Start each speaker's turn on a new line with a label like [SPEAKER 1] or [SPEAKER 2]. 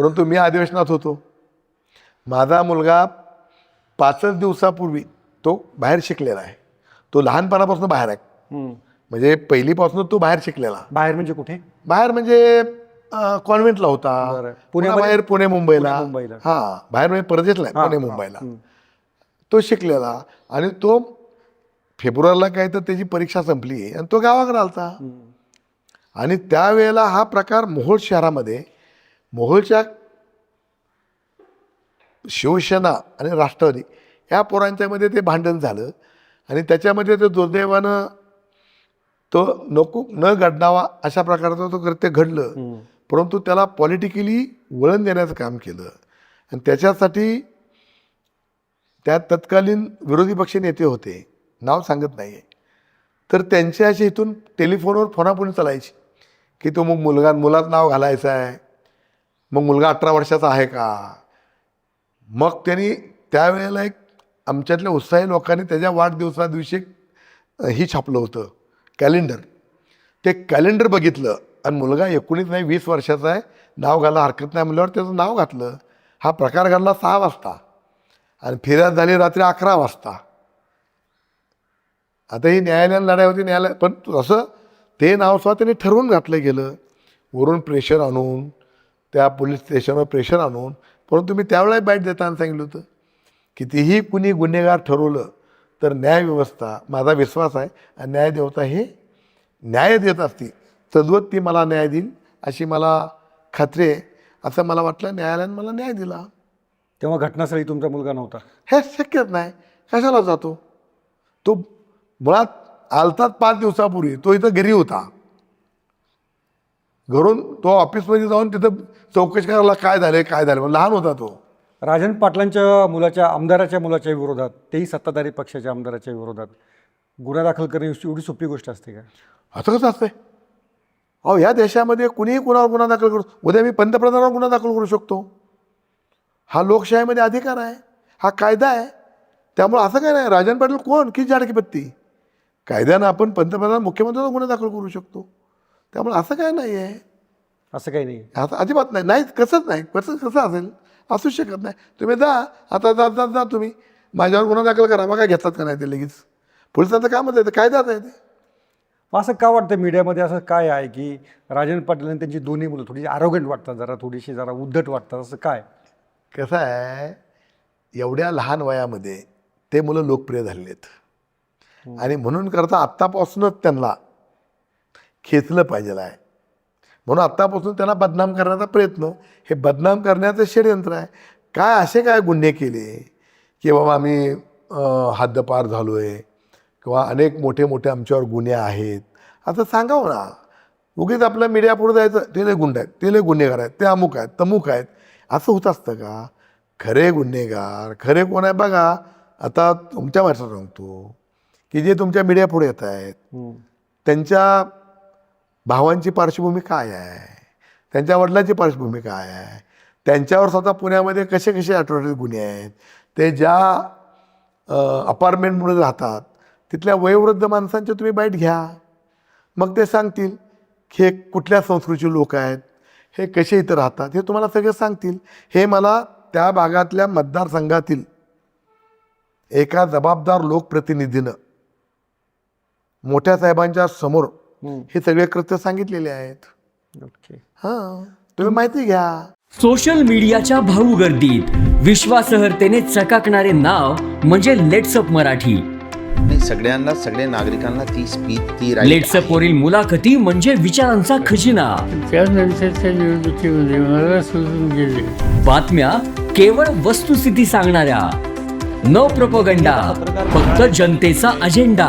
[SPEAKER 1] परंतु मी अधिवेशनात होतो माझा मुलगा पाचच दिवसापूर्वी तो बाहेर शिकलेला आहे तो लहानपणापासून बाहेर आहे. म्हणजे पहिलीपासून तो बाहेर शिकलेला
[SPEAKER 2] बाहेर म्हणजे कुठे
[SPEAKER 1] बाहेर म्हणजे कॉन्व्हेंटला होता
[SPEAKER 2] पुण्यामध्ये?
[SPEAKER 1] बाहेर पुणे मुंबईला
[SPEAKER 2] पुणे, मुंबईला.
[SPEAKER 1] हा बाहेर म्हणजे परदेशला आहे, पुणे. मुंबईला. तो शिकलेला आणि तो फेब्रुवारीला काय तर त्याची परीक्षा संपली आणि तो गावाकडे आलता. आणि त्यावेळेला हा प्रकार मोहोळ शहरामध्ये मोहोळच्या शिवसेना आणि राष्ट्रवादी या पोरांच्यामध्ये ते भांडण झालं. आणि त्याच्यामध्ये ते दुर्दैवानं तो नको न घडणावा अशा प्रकारचं तो कृत्य घडलं. परंतु त्याला पॉलिटिकली वळण देण्याचं काम केलं. आणि त्याच्यासाठी त्या तत्कालीन विरोधी पक्ष नेते होते. नाव सांगत नाही आहे तर त्यांच्या अशी इथून टेलिफोनवर फोनाफोनी चालायची. की तो मग मुलगा मुलात नाव घालायचं आहे. मग मुलगा अठरा वर्षाचा आहे का? मग त्यांनी त्यावेळेला एक आमच्यातल्या उत्साही लोकांनी त्याच्या वाढदिवसा दिवशी एक, ही छापलं होतं. कॅलेंडर. ते कॅलेंडर बघितलं आणि मुलगा एकोणीस नाही वीस वर्षाचा आहे. नाव घाला हरकत नाही म्हणल्यावर त्याचं नाव घातलं. हा प्रकार घडला सहा वाजता. आणि फिर्याद झाली रात्री अकरा वाजता. आता ही न्यायालयानं लढाई होती न्यायालय पण असं ते नाव सुद्धा त्यांनी ठरवून घातलं गेलं. वरून प्रेशर आणून त्या पोलीस स्टेशनवर प्रेशर आणून परंतु मी त्यावेळेला बाईट देताना सांगितलं होतं कितीही कुणी गुन्हेगार ठरवलं तर न्यायव्यवस्था माझा विश्वास आहे आणि न्यायदेवता हे न्याय देत असती सदवत ती मला न्याय देईल अशी मला खात्री आहे. असं मला वाटलं न्यायालयानं मला न्याय दिला.
[SPEAKER 2] तेव्हा घटनास्थळी तुमचा मुलगा नव्हता?
[SPEAKER 1] हे शक्यच नाही. कशाला जातो? तो मुळात आलतात पाच दिवसापूर्वी तो इथं घरी होता. घरून तो ऑफिसमध्ये जाऊन तिथं चौकशी करायला काय झाले काय झालं? मग लहान होता तो.
[SPEAKER 2] राजन पाटलांच्या मुलाच्या आमदाराच्या मुलाच्या विरोधात तेही सत्ताधारी पक्षाच्या आमदाराच्या विरोधात गुन्हा दाखल करणे एवढी सोपी गोष्ट असते का?
[SPEAKER 1] असं कसं असतंय? अहो या देशामध्ये कुणीही कुणावर गुन्हा दाखल करू उद्या मी पंतप्रधानावर गुन्हा दाखल करू शकतो. हा लोकशाहीमध्ये अधिकार आहे हा कायदा आहे. त्यामुळे असं काय नाही. राजन पाटील कोण? की जाडकी पत्ती? कायद्यानं आपण पंतप्रधान मुख्यमंत्र्यावर गुन्हा दाखल करू शकतो. त्यामुळे असं काय नाही आहे
[SPEAKER 2] असं काही नाही
[SPEAKER 1] आता अजिबात नाही. नाही कसंच नाही. कसं कसं असेल? असूच शकत नाही. तुम्ही जा. आता जा जा जा तुम्ही. माझ्यावर गुन्हा दाखल करा. मग काय घेतात का नाही ते लगेच? पोलिसांचं कामच आहे ते. कायदाच आहे ते?
[SPEAKER 2] मग असं का वाटतं मीडियामध्ये? असं काय आहे की राजन पाटील आणि त्यांची दोन्ही मुलं थोडी आरोगंट वाटतात जरा थोडीशी जरा उद्धट वाटतात? असं काय?
[SPEAKER 1] कसं आहे? एवढ्या लहान वयामध्ये ते मुलं लोकप्रिय झालेले आहेत आणि म्हणून करता आत्तापासूनच त्यांना खेचलं पाहिजे आहे. म्हणून आत्तापासून त्यांना बदनाम करण्याचा प्रयत्न. हे बदनाम करण्याचं षडयंत्र आहे. काय असे काय गुन्हे केले? की बाबा आम्ही हद्दपार झालो आहे किंवा अनेक मोठे मोठे आमच्यावर गुन्हे आहेत. असं सांगावं ना. उगीच आपल्या मीडिया पुढे जायचं ते लय गुंड आहेत ते लय गुन्हेगार आहेत ते अमुक आहेत तमुक आहेत. असं होत असतं का? खरे गुन्हेगार खरे कोण आहे बघा आता तुमच्या भाषेत सांगतो की जे तुमच्या मीडिया पुढे येत आहेत. त्यांच्या भावांची पार्श्वभूमी काय आहे? त्यांच्या वडिलांची पार्श्वभूमी काय आहे? त्यांच्यावर स्वतः पुण्यामध्ये कसे कसे आठवड्यात गुन्हे आहेत? ते ज्या अपार्टमेंटमध्ये राहतात तिथल्या वयोवृद्ध माणसांचे तुम्ही बाईट घ्या. मग ते सांगतील की हे कुठल्या संस्कृतीचे लोक आहेत? हे कसे इथं राहतात? हे तुम्हाला सगळं सांगतील. हे मला त्या भागातल्या मतदारसंघातील एका जबाबदार लोकप्रतिनिधीनं मोठ्या साहेबांच्या समोर हे सगळे कृत्य सांगितलेले आहेत.
[SPEAKER 2] ओके.
[SPEAKER 1] हां. तुम्ही माहिती घ्या.
[SPEAKER 3] सोशल मीडियाच्या भाऊ गर्दीत विश्वासार्हतेने चकाकणारे नाव म्हणजे लेट्सअप मराठी.
[SPEAKER 4] नाही सगळ्यांना सगळ्या नागरिकांना ती स्पीच ती right
[SPEAKER 3] लेट्सअप वरील मुलाखती म्हणजे विचारांचा खजिना.
[SPEAKER 5] त्यानंतरच्या निवडणुकीमध्ये मला सोडून गेले
[SPEAKER 3] बातम्या केवळ वस्तुस्थिती सांगणाऱ्या. न प्रपोगंडा फक्त जनतेचा अजेंडा